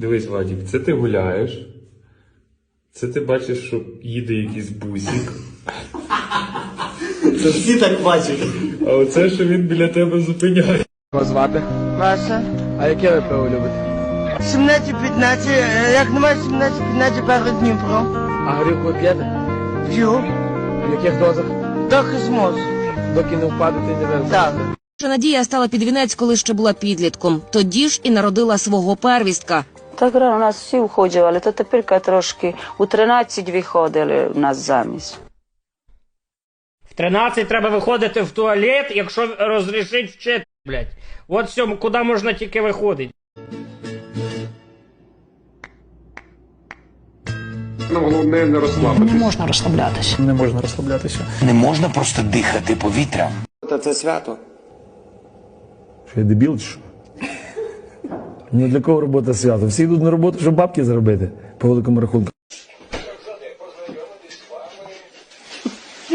Дивись, Вадік, це ти гуляєш. Це ти бачиш, що їде якийсь бусик. Це всі так бачать. А оце, що він біля тебе зупиняє. Вас звати? Маша. А яке ви пиво любите? 17-15, е, як немає 17-15 перед Дніпро. А горілку ви п'єте? П'ю. В яких дозах? Трохи зможу. Доки не впадете і не вивезете. Так. Що Надія стала під вінець, коли ще була підлітком. Тоді ж і народила свого первістка. Так рано нас всі уходжували, то тепер трошки у 13 виходили в нас замість. В 13 треба виходити в туалет, якщо розрішить вчити, блядь. От всьому, куди можна тільки виходити. Не можна розслаблятися. Не можна розслаблятися. Не можна просто дихати повітрям. Та це свято. Що я дебіл чи що? Ну для кого робота свято? Всі йдуть на роботу, щоб бабки заробити по великому рахунку.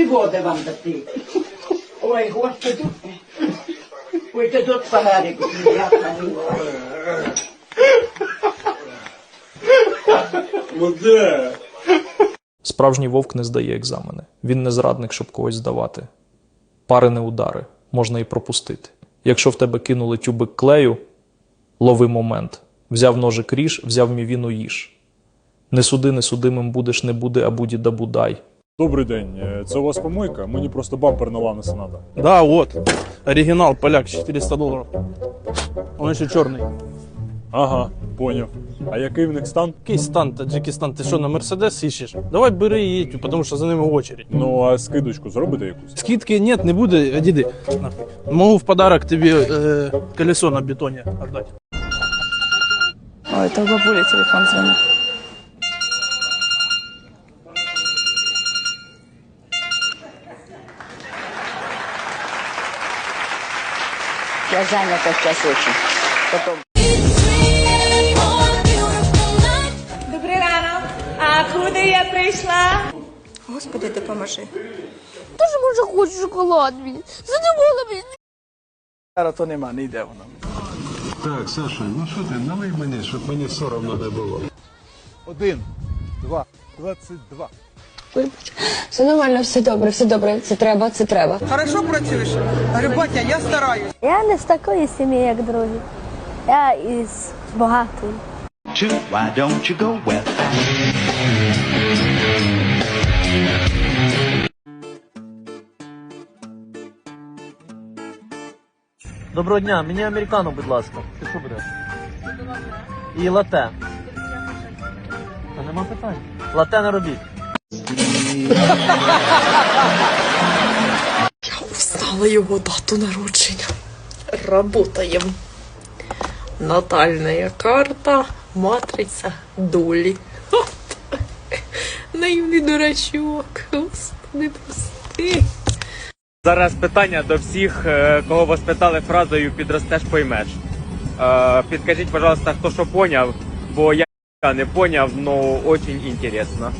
Води вам дати. Ой, господи. Ой, ти тут фонарик. Справжній вовк не здає екзамени. Він не зрадник, щоб когось здавати. Пари не удари, можна і пропустити. Якщо в тебе кинули тюбик клею, лови момент. Взяв ножик ріж, взяв мівіну їж. Не суди, не судимим будеш, не буде, а буді да будай. Добрий день, Е, це у вас помойка? Мені просто бампер на ланеса надо. Да, вот. Оригинал, поляк, 400 долларов. Он еще черный. Ага, поняв. А який в них стан? Який стан, Таджикистан, ти що, на Мерседес ищеш? Давай бери і їдь, тому що за ними очередь. Ну, а скидочку зробите якусь? Скидки нет, не буде. Нахуй. Могу в подарок тобі е, колесо на бетоні отдать. Ой, то бабулі телефон дзвонить. Я зайнята сейчас очень. Потом. Добрий ранок. А куди я прийшла? Господи, допоможи. Дуже може хочу шоколад мені. Задумала мені. Зараз то нема, не йде воно. Так, Саша, ну що ти, налий мені, щоб мені соромно не було. Один, два, двадцять два. Все нормально, все добре, все добре. Це треба, це треба. Хорошо працюєш? Грибатя, я стараюсь. Я не з такої сім'ї, як другі. Я із багатої. Why don't you go west? Доброго дня, мені американо, будь ласка. Ти що будеш? І лате. Та нема питань. Лате не робіть. Я Встала його дату народження. Работаєм. Натальна карта, матриця долі. Наївний дурачок. Господи, прости. Зараз питання до всіх, е, кого вас питали фразою підростеш поймеш. Е, Підкажіть, пожалуйста, хто що поняв, бо я не поняв, но очень интересно.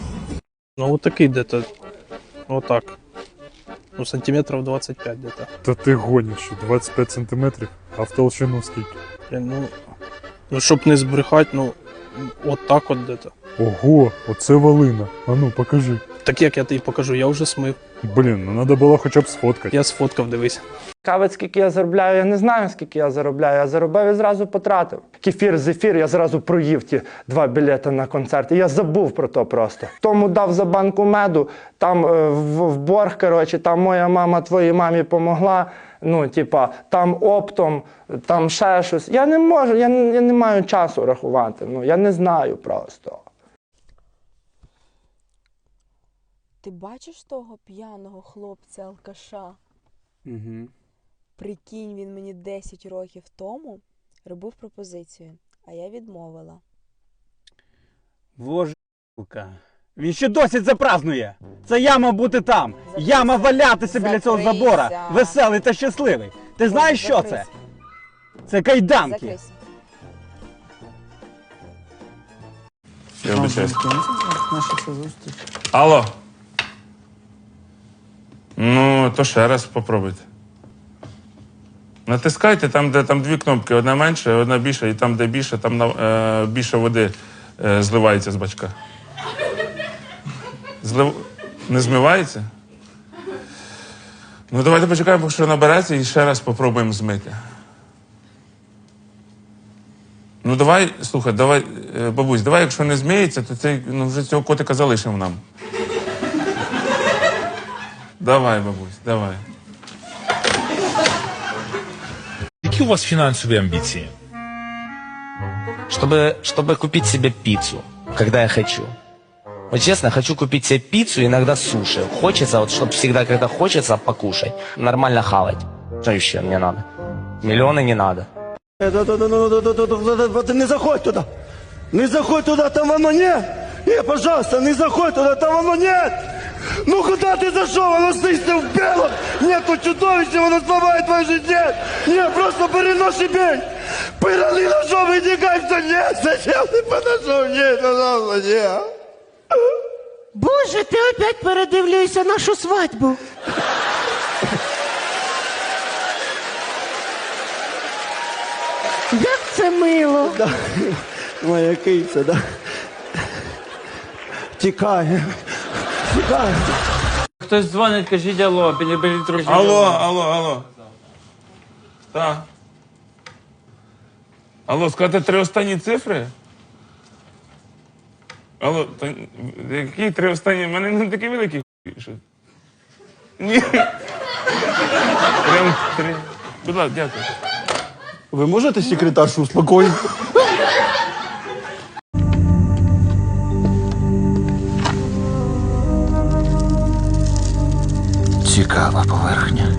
Ну, вот такий где-то. Вот так. Ну, сантиметров 25 где-то. Та ти гониш, 25 сантиметрів, а в толщину скільки? Блін, ну, ну, щоб не збрехати, ну, от так от где-то. Ого, оце волина. А ну, покажи. Так як я тобі покажу, я вже смив. Блін, ну треба було хоча б сфоткати. Я сфоткав, дивись. Кавець, скільки я заробляю, я не знаю, скільки я заробляю. Я заробив і зразу потратив. Кефір, зефір, я зразу проїв ті два білети на концерт. І я забув про то просто. Тому дав за банку меду, там е, в, в борг, коротше, там моя мама твоїй мамі помогла. Ну, типа, там оптом, там ще щось. Я не можу, я, не- я не маю часу рахувати. Ну, я не знаю просто. Ти бачиш того п'яного хлопця алкаша? Угу. Прикинь, він мені 10 років тому робив пропозицію, а я відмовила. Боже, він ще досі це празднує. Це я мав бути там. Я мав валятися біля цього Закрийся. забора. Веселий та щасливий. Ти знаєш, що це? Закрийся. Це кайданки. Закрийся. Я вибачаюсь. Алло. Ну, то ще раз попробуйте. Натискайте там, де там дві кнопки, одна менше, одна більша, і там, де більше, там е, більше води е, зливається з бачка. Злив... Не змивається? Ну, давайте почекаємо, що набереться, і ще раз спробуємо змити. Ну, давай, слухай, давай, е, бабусь, давай, якщо не зміється, то цей, ну, вже цього котика залишимо нам. Давай, бабусь, давай. Які у вас фінансові амбіції? Чтобы, чтобы купить себе пиццу, когда я хочу. Вот честно, хочу купить себе пиццу, иногда суши. Хочется, вот, чтобы всегда, когда хочется, покушать. Нормально хавать. Что еще мне надо? Миллионы не надо. Ты не заходь туда! Не заходь туда, там оно нет! Не, пожалуйста, не заходь туда, там оно нет! Ну куда ты зашел? Оно сыщется в белом! Нету чудовища, оно сломает твою жизнь! Нет! Нет, просто переноси бей! Пырали ножом и не что нет! Зачем ты подошел? Нет, пожалуйста, нет! Боже, ти опять передивлюєшся нашу свадьбу. Як це мило. Моя киця, да? Тікає. Хтось дзвонить, кажіть алло, біля біля друзів. Алло, алло, алло. Так. Алло, сказати три останні цифри? Алло, та, які три останні? У мене не такі великі хуй, що. Ні. Прям три. Будь ласка, дякую. Ви можете секретаршу успокоїти? Цікава поверхня.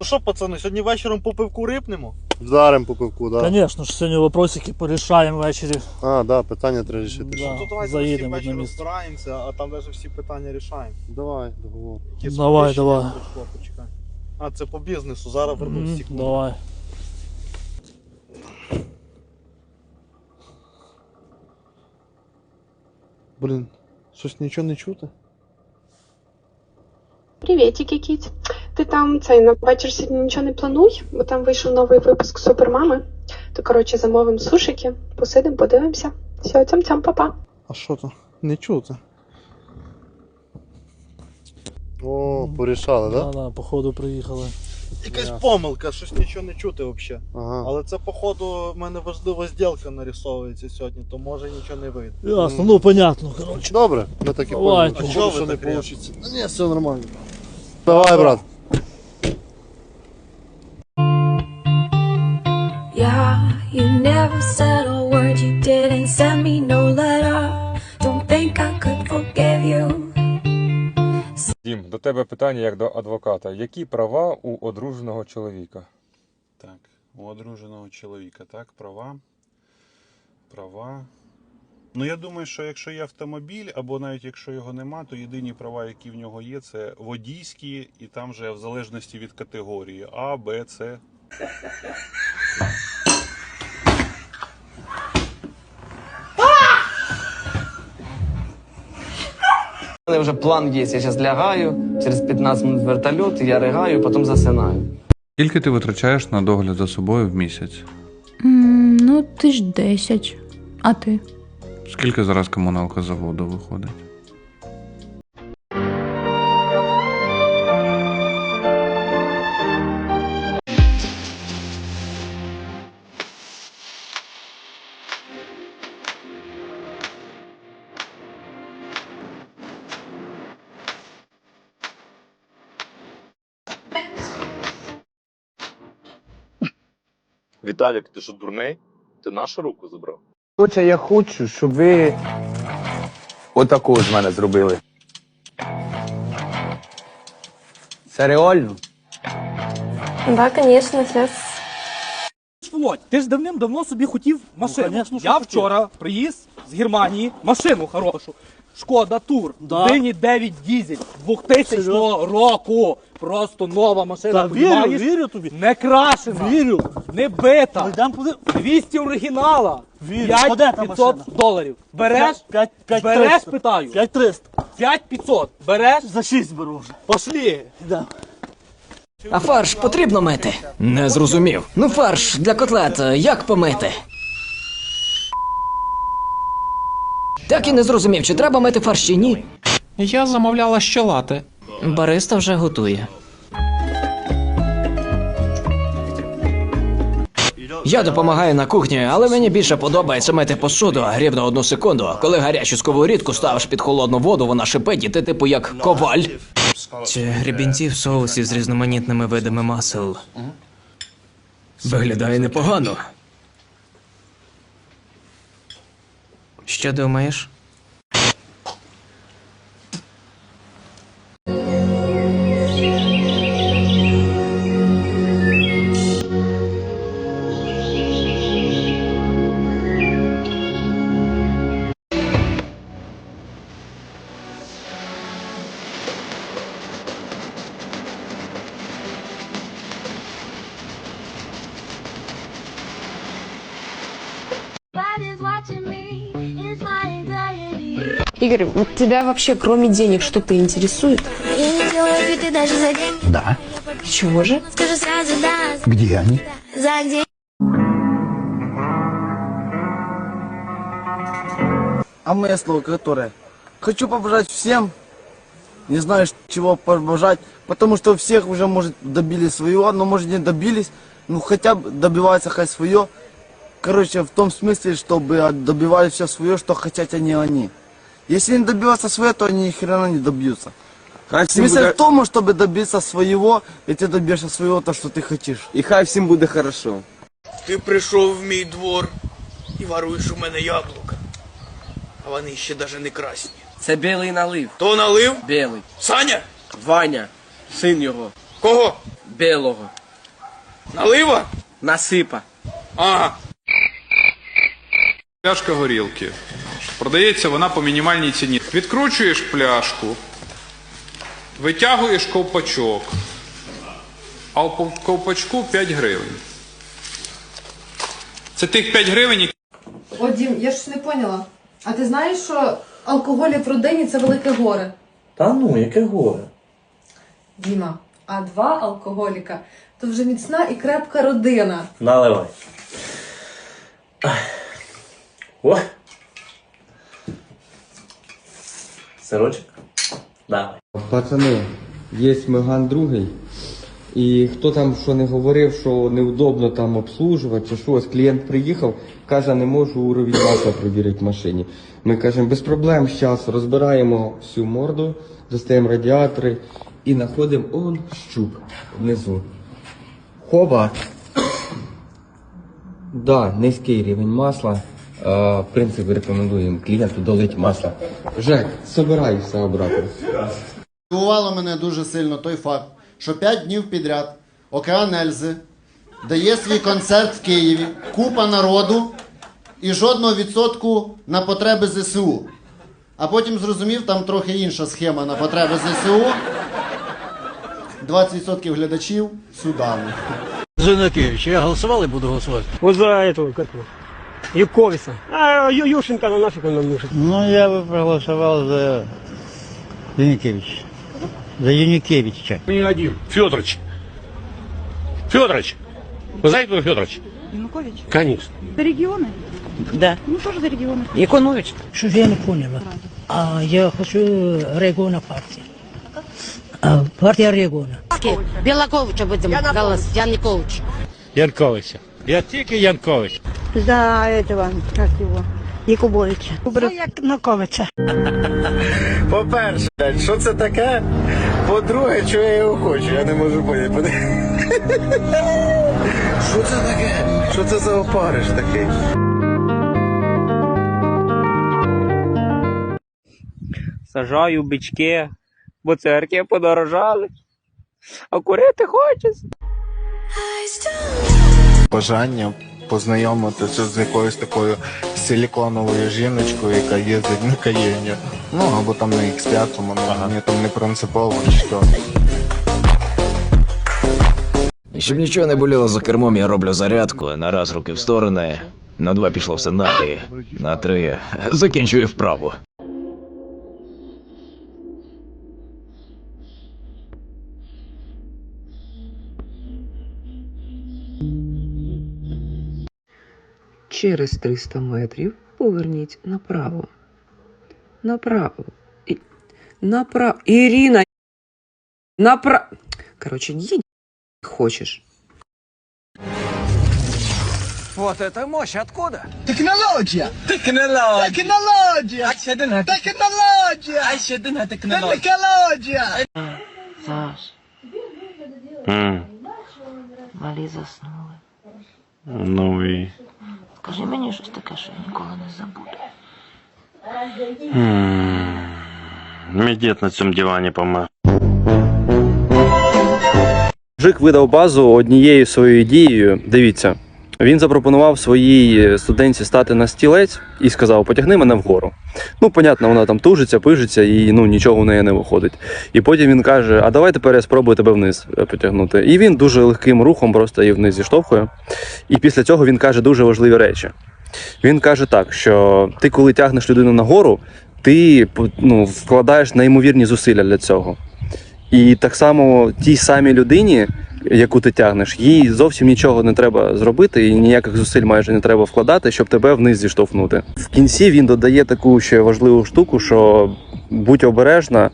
Ну що, пацани, сьогодні вечором по пивку рипнемо? Вдарим по пивку, да. Звісно ж, сьогодні вопросики порішаємо ввечері. А, да, питання треба рішити. Да, заїдемо на місце. збираємося, а там навіть всі питання рішаємо. Давай, договор. Давай, давай. А, це по бізнесу, зараз Мгм, Давай. Блін, щось нічого не чути. Привітики, кіць. Ти там цей на вечір сьогодні нічого не плануй, бо там вийшов новий випуск Супермами. То коротше замовимо сушики, посидимо, подивимося. Все, цям-цям, папа. А що то? Не чути. О, порішали, да? Да, да, походу приїхали. Якась помилка, щось нічого не чути взагалі. Ага. Але це, походу, в мене важлива зділка нарисовується сьогодні, то може нічого не вийде. Ясно, ну понятно, коротше. Добре, ми так і поняли. а чого що ви не так вийде? Ні, все нормально. Давай, брат. Yeah, you never said a word, you didn't send me no letter. Don't think I could forgive you. Дім, до тебе питання як до адвоката. Які права у одруженого чоловіка? Так, у одруженого чоловіка, так, права. Права. Ну, я думаю, що якщо є автомобіль, або навіть якщо його нема, то єдині права, які в нього є, це водійські, і там вже в залежності від категорії А, Б, С. У мене вже план є. Я зараз лягаю, через 15 минут вертольот, я ригаю, потім засинаю. Скільки ти витрачаєш на догляд за собою в місяць? ну, ти ж 10. А ти? Скільки зараз комуналка за воду виходить? Віталік, ти що дурний? Ти нашу руку забрав? Хоча я хочу, щоб ви Отаку з мене зробили. Це реально? Так, звісно, зараз. Володь, ти ж давним-давно собі хотів машину. Я вчора приїзд з Германії машину хорошу. Шкода Тур. Да. Дині 9 дізель 2000 року. Просто нова машина. вірю, вірю тобі. Не крашена. Вірю. Не бита. 200 оригінала. Вірю. 5500 доларів. Береш? 5, 5, Береш, питаю. 5300. 5500. Береш? За 6 беру вже. Пошлі. Да. А фарш потрібно мити? Не зрозумів. Ну, фарш для котлет е, як помити? Так і не зрозумів, чи треба мити фарш чи ні. Я замовляла ще лати. Бариста вже готує. Я допомагаю на кухні, але мені більше подобається мити посуду рівно одну секунду. Коли гарячу сковорідку ставиш під холодну воду, вона шипить, і ти типу як коваль. Чи гребінці в соусі з різноманітними видами масел. Виглядає непогано. Що думаєш? Игорь, вот тебя вообще кроме денег что-то интересует? Я не делаю и даже за деньги. Да. Чего же? Скажу сразу да. Где они? За деньги. А мое слово которое? Хочу побажать всем, не знаю, чего побажать, потому что всех уже, может, добили своего, но, может, не добились, ну, хотя бы добиваются хоть свое. Короче, в том смысле, чтобы добивали все свое, что хотят они они. Если не добиваться свое, то они ни хрена не добьются. Смысл в том, чтобы добиться своего, и ты добьешься своего, то, что ты хочешь. І хай всім буде хорошо. Ти прийшов в мій двор і воруєш у мене яблука. А вони ще навіть не красні. Це білий налив. Хто налив? Білий. Саня? Ваня. Син його. Кого? Білого. Налива? Насипа. Ага. Пляшка горілки. Продається вона по мінімальній ціні. Відкручуєш пляшку, витягуєш ковпачок, а в ковпачку 5 гривень. Це тих 5 гривень, які О, Дім, я щось не поняла. А ти знаєш, що алкоголь в родині це велике горе? Та ну, яке горе. Діма, а два алкоголіка то вже міцна і крепка родина. Наливай. Сирочок? Давай. Пацани, є Меган другий. І хто там що не говорив, що неудобно там обслужувати чи щось, клієнт приїхав, каже, не можу уровень масла перевірити в машині. Ми кажемо, без проблем, зараз розбираємо всю морду, достаємо радіатори і знаходимо он щуп внизу. Хоба. Да, низький рівень масла. В принципі, рекомендуємо клієнту долити масла. Жек, собирай все обратно. Дивувало мене дуже сильно той факт, що 5 днів підряд Океан Ельзи дає свій концерт в Києві, купа народу і жодного відсотку на потреби ЗСУ. А потім зрозумів, там трохи інша схема на потреби ЗСУ. 20% глядачів Судану. Зинакевич, я голосував і буду голосувати. Вот за этого, как его, Юковица. А Ю- Юшенко, ну нафиг он нам нужен. Ну, я би проголосував за Юнікевича. За Юнікевича. Не один. Федорович. Федорович. Вы знаете, кто Федорович? Янукович? Конечно. За регионы? Да. Ну, тоже за регионы. Яковлевич. Що ж я не поняла? А я хочу регіона партії. А, партія регіона. Белаковича будем голос. Янукович. Янковича. Я тільки Янкович. За этого, как его, Якубовича. Як Наковича. По-перше, що це таке? По-друге, чого я його хочу, я не можу поняти. Що це таке? Що це за опариш такий? Сажаю бички, бо церкви подорожали. А курити хочеться. Бажання познайомитися з якоюсь такою силіконовою жіночкою, яка їздить на Каєні. Ну, або там на X5, воно мені там не принципово, чи що. Щоб нічого не боліло за кермом, я роблю зарядку. На раз руки в сторони, на два пішло все на три, на три. Закінчую вправу. Через 300 метрів поверніть направо. Направо. І... Направо. Ірина! Направо. Короче, їдь хочеш. Вот это мощь, откуда? Технология! Технология! Технология! Технология! Технология! Саш, малі заснули. Ну і. Скажи мені щось таке, що я ніколи не забуду. Мій дід на цьому дивані помер. Жик видав базу однією своєю дією. Дивіться, він запропонував своїй студентці стати на стілець і сказав: потягни мене вгору. Ну, понятно, вона там тужиться, пижиться і ну нічого в неї не виходить. І потім він каже: А давай тепер я спробую тебе вниз е, потягнути. І він дуже легким рухом просто її вниз зіштовхує. І після цього він каже дуже важливі речі. Він каже так, що ти, коли тягнеш людину нагору, ти ну, вкладаєш неймовірні зусилля для цього. І так само тій самій людині, яку ти тягнеш, їй зовсім нічого не треба зробити, і ніяких зусиль майже не треба вкладати, щоб тебе вниз зіштовхнути. В кінці він додає таку ще важливу штуку, що будь обережна,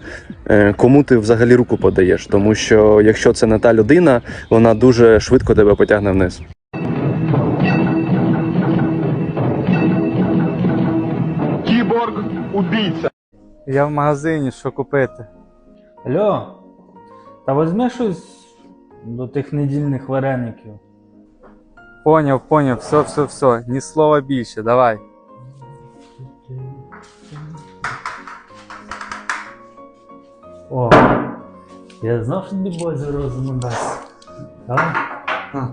е, кому ти взагалі руку подаєш, тому що якщо це не та людина, вона дуже швидко тебе потягне вниз. Кіборг убійця. Я в магазині, що купити? Алло, та візьми щось до тих недільних вареників. Поняв, поняв, все, все, все. Ні слова більше, давай. О, я знав, що тобі Бозі розуму дасть. Давай. А.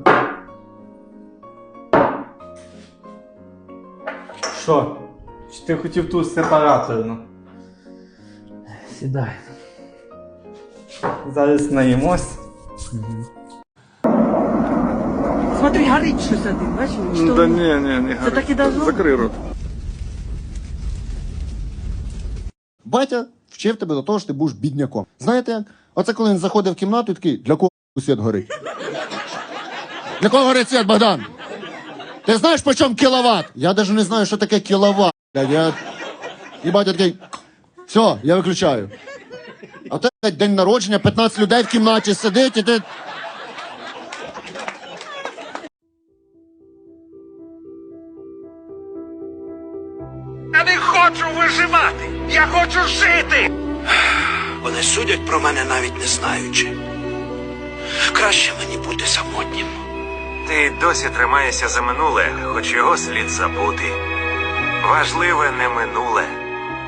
Що? Чи ти хотів ту сепараторну? Сідай. Зараз наїмось. Смотри, горить щось один, бачиш? Що? Да ні, ні, не Це так і должно Закрий рот. Батя вчив тебе до того, що ти будеш бідняком. Знаєте як? Оце коли він заходив в кімнату і такий, для кого світ горить? Для кого горить світ, Богдан? Ти знаєш, по чому кіловат? Я навіть не знаю, що таке кіловат. блядь, Я... І батя такий, все, я виключаю. А в день народження, 15 людей в кімнаті сидить, і ти. Я не хочу виживати! Я хочу жити! Вони судять про мене навіть не знаючи. Краще мені бути самотнім. Ти досі тримаєшся за минуле, хоч його слід забути. Важливе не минуле,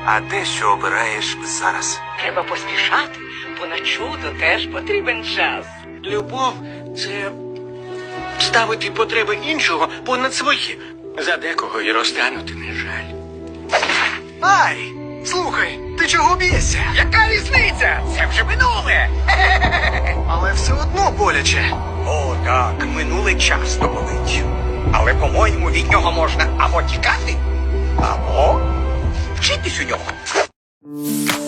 а те, що обираєш зараз. Треба поспішати, бо на чудо теж потрібен час. Любов це ставити потреби іншого понад свої. За декого і розтягнути не жаль. Ай! Слухай, ти чого б'єшся? Яка різниця? Це вже минуле. Але все одно боляче. О, так, минуле часто болить. Але, по-моєму, від нього можна або тікати, або вчитись у нього.